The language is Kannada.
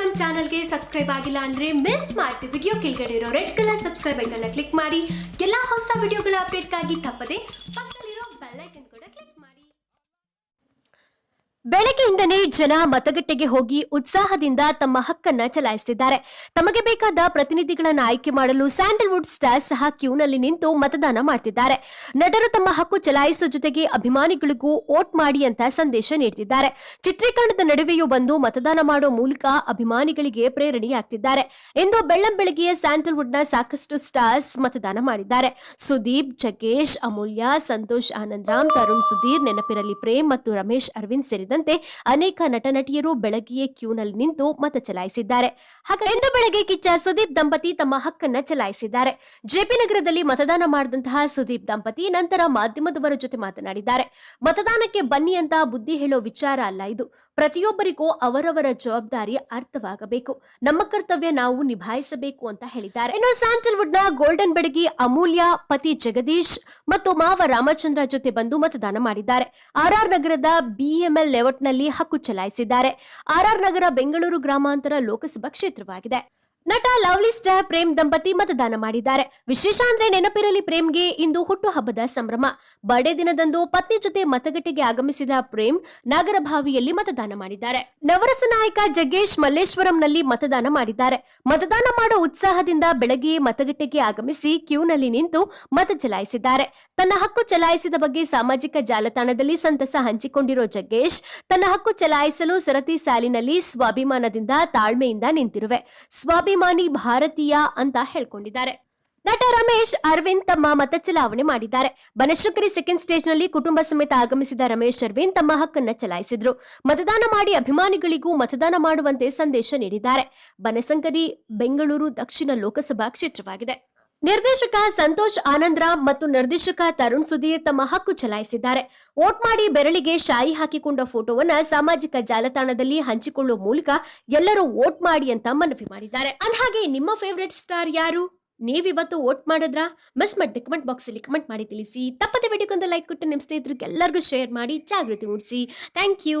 ನಮ್ಮ ಚಾನಲ್ಗೆ ಸಬ್ಸ್ಕ್ರೈಬ್ ಆಗಿಲ್ಲ ಅಂದ್ರೆ ಮಿಸ್ ಮಾಡ್ತೀವಿ ವಿಡಿಯೋ ಕೆಳಗಡೆ ಇರೋ ರೆಡ್ ಕಲರ್ ಸಬ್ಸ್ಕ್ರೈಬ್ ಐಕನ್ನ ಕ್ಲಿಕ್ ಮಾಡಿ. ಎಲ್ಲಾ ಹೊಸ ವಿಡಿಯೋಗಳ ಅಪ್ಡೇಟ್ಗಾಗಿ ತಪ್ಪದೆ ಬೆಳಗ್ಗೆಯಿಂದನೇ ಜನ ಮತಗಟ್ಟೆಗೆ ಹೋಗಿ ಉತ್ಸಾಹದಿಂದ ತಮ್ಮ ಹಕ್ಕನ್ನ ಚಲಾಯಿಸುತ್ತಿದ್ದಾರೆ ತಮಗೆ ಬೇಕಾದ ಪ್ರತಿನಿಧಿಗಳನ್ನು ಆಯ್ಕೆ ಮಾಡಲು ಸ್ಯಾಂಡಲ್ವುಡ್ ಸ್ಟಾರ್ ಸಹ ಕ್ಯೂನಲ್ಲಿ ನಿಂತು ಮತದಾನ ಮಾಡ್ತಿದ್ದಾರೆ. ನಟರು ತಮ್ಮ ಹಕ್ಕು ಚಲಾಯಿಸುವ ಜೊತೆಗೆ ಅಭಿಮಾನಿಗಳಿಗೂ ವೋಟ್ ಮಾಡಿ ಅಂತ ಸಂದೇಶ ನೀಡುತ್ತಿದ್ದಾರೆ ಚಿತ್ರೀಕರಣದ ನಡುವೆಯೂ ಬಂದು ಮತದಾನ ಮಾಡೋ ಮೂಲಕ ಅಭಿಮಾನಿಗಳಿಗೆ ಪ್ರೇರಣೆಯಾಗ್ತಿದ್ದಾರೆ. ಇಂದು ಬೆಳ್ಳಂಬೆಳಗ್ಗೆ ಸ್ಯಾಂಡಲ್ವುಡ್ನ ಸಾಕಷ್ಟು ಸ್ಟಾರ್ಸ್ ಮತದಾನ ಮಾಡಿದ್ದಾರೆ. ಸುದೀಪ್ ಜಗೇಶ್ ಅಮೂಲ್ಯ, ಸಂತೋಷ್ ಆನಂದರಾಮ್ ತರುಣ್, ಸುಧೀರ್, ನೆನಪಿರಲಿ, ಪ್ರೇಮ್ ಮತ್ತು ರಮೇಶ್, ಅರವಿಂದ್ ಸೇರಿದಂತೆ ಅನೇಕ ನಟ ನಟಿಯರು ಬೆಳಗ್ಗೆಯೇ ಕ್ಯೂನಲ್ಲಿ ನಿಂತು ಮತ ಚಲಾಯಿಸಿದ್ದಾರೆ. ಹಾಗೆ ಇಂದು ಬೆಳಗ್ಗೆ ಕಿಚ್ಚ ಸುದೀಪ್ ದಂಪತಿ ತಮ್ಮ ಹಕ್ಕನ್ನ ಚಲಾಯಿಸಿದ್ದಾರೆ. ಜೆಪಿ ನಗರದಲ್ಲಿ ಮತದಾನ ಮಾಡಿದಂತಹ ಸುದೀಪ್ ದಂಪತಿ ನಂತರ ಮಾಧ್ಯಮದವರ ಜೊತೆ ಮಾತನಾಡಿದ್ದಾರೆ. ಮತದಾನಕ್ಕೆ ಬನ್ನಿ ಅಂತ ಬುದ್ಧಿ ಹೇಳೋ ವಿಚಾರ ಅಲ್ಲ ಇದು. ಪ್ರತಿಯೊಬ್ಬರಿಗೂ ಅವರವರ ಜವಾಬ್ದಾರಿ ಅರ್ಥವಾಗಬೇಕು. ನಮ್ಮ ಕರ್ತವ್ಯ ನಾವು ನಿಭಾಯಿಸಬೇಕು ಅಂತ ಹೇಳಿದ್ದಾರೆ. ಇನ್ನು ಸ್ಯಾಂಡಲ್ವುಡ್ನ ಗೋಲ್ಡನ್ ಬೆಡಗಿ ಅಮೂಲ್ಯ, ಪತಿ ಜಗದೀಶ್ ಮತ್ತು ಮಾವ ರಾಮಚಂದ್ರ ಜೊತೆ ಬಂದು ಮತದಾನ ಮಾಡಿದ್ದಾರೆ. ಆರ್ ಆರ್ ನಗರದ ಬಿಎಂಎಲ್ ಲೇಔಟ್ನಲ್ಲಿ ಹಕ್ಕು ಚಲಾಯಿಸಿದ್ದಾರೆ. ಆರ್ಆರ್ ನಗರ ಬೆಂಗಳೂರು ಗ್ರಾಮಾಂತರ ಲೋಕಸಭಾ ಕ್ಷೇತ್ರವಾಗಿದೆ. ನಟ ಲವ್ಲಿ ಸ್ಟಾರ್ ಪ್ರೇಮ್ ದಂಪತಿ ಮತದಾನ ಮಾಡಿದ್ದಾರೆ. ವಿಶೇಷ ಅಂದ್ರೆ ನೆನಪಿರಲಿ ಪ್ರೇಮ್ಗೆ ಇಂದು ಹುಟ್ಟುಹಬ್ಬದ ಸಂಭ್ರಮ. ಬರ್ಡೇ ದಿನದಂದು ಪತ್ನಿ ಜೊತೆ ಮತಗಟ್ಟೆಗೆ ಆಗಮಿಸಿದ ಪ್ರೇಮ್ ನಾಗರಭಾವಿಯಲ್ಲಿ ಮತದಾನ ಮಾಡಿದ್ದಾರೆ. ನವರಸ ನಾಯಕ ಜಗ್ಗೇಶ್ ಮಲ್ಲೇಶ್ವರಂನಲ್ಲಿ ಮತದಾನ ಮಾಡಿದ್ದಾರೆ. ಮತದಾನ ಮಾಡೋ ಉತ್ಸಾಹದಿಂದ ಬೆಳಗ್ಗೆ ಮತಗಟ್ಟೆಗೆ ಆಗಮಿಸಿ ಕ್ಯೂನಲ್ಲಿ ನಿಂತು ಮತ ಚಲಾಯಿಸಿದ್ದಾರೆ. ತನ್ನ ಹಕ್ಕು ಚಲಾಯಿಸಿದ ಬಗ್ಗೆ ಸಾಮಾಜಿಕ ಜಾಲತಾಣದಲ್ಲಿ ಸಂತಸ ಹಂಚಿಕೊಂಡಿರೋ ಜಗ್ಗೇಶ್ ತನ್ನ ಹಕ್ಕು ಚಲಾಯಿಸಲು ಸರತಿ ಸಾಲಿನಲ್ಲಿ ಸ್ವಾಭಿಮಾನದಿಂದ ತಾಳ್ಮೆಯಿಂದ ನಿಂತಿರುವೆ. ಸ್ವಾಭಿಮಾನಿ ಭಾರತೀಯ ಅಂತ ಹೇಳ್ಕೊಂಡಿದ್ದಾರೆ. ನಟ ರಮೇಶ್, ಅರವಿಂದ್ ತಮ್ಮ ಮತ ಚಲಾವಣೆ ಮಾಡಿದ್ದಾರೆ. ಬನಶಂಕರಿ ಸೆಕೆಂಡ್ ಸ್ಟೇಜ್ನಲ್ಲಿ ಕುಟುಂಬ ಸಮೇತ ಆಗಮಿಸಿದ ರಮೇಶ್, ಅರವಿಂದ್ ತಮ್ಮ ಹಕ್ಕನ್ನ ಚಲಾಯಿಸಿದ್ರು. ಮತದಾನ ಮಾಡಿ ಅಭಿಮಾನಿಗಳಿಗೂ ಮತದಾನ ಮಾಡುವಂತೆ ಸಂದೇಶ ನೀಡಿದ್ದಾರೆ. ಬನಶಂಕರಿ, ಬೆಂಗಳೂರು ದಕ್ಷಿಣ ಲೋಕಸಭಾ ಕ್ಷೇತ್ರವಾಗಿದೆ. ನಿರ್ದೇಶಕ ಸಂತೋಷ್ ಆನಂದ್ರಾಮ್ ಮತ್ತು ನಿರ್ದೇಶಕ ತರುಣ್ ಸುಧೀರ್ ತಮ್ಮ ಹಕ್ಕು ಚಲಾಯಿಸಿದ್ದಾರೆ. ವೋಟ್ ಮಾಡಿ ಬೆರಳಿಗೆ ಶಾಯಿ ಹಾಕಿಕೊಂಡ ಫೋಟೋವನ್ನ ಸಾಮಾಜಿಕ ಜಾಲತಾಣದಲ್ಲಿ ಹಂಚಿಕೊಳ್ಳುವ ಮೂಲಕ ಎಲ್ಲರೂ ವೋಟ್ ಮಾಡಿ ಅಂತ ಮನವಿ ಮಾಡಿದ್ದಾರೆ. ಅಂದ್ಹಾಗೆ ನಿಮ್ಮ ಫೇವ್ರೆಟ್ ಸ್ಟಾರ್ ಯಾರು? ನೀವಿವತ್ತು ವೋಟ್ ಮಾಡಿದ್ರ? ಮಿಸ್ ಮಾಡಿ ಕಮೆಂಟ್ ಬಾಕ್ಸ್ ಅಲ್ಲಿ ಕಮೆಂಟ್ ಮಾಡಿ ತಿಳಿಸಿ. ತಪ್ಪದೆ ವಿಡಿಯೋಗೊಂದು ಲೈಕ್ ಕೊಟ್ಟು ನಿಮ್ಮ ಸ್ನೇಹಿತರಿಗೆ ಎಲ್ಲರಿಗೂ ಶೇರ್ ಮಾಡಿ ಜಾಗೃತಿ ಮೂಡಿಸಿ. Thank you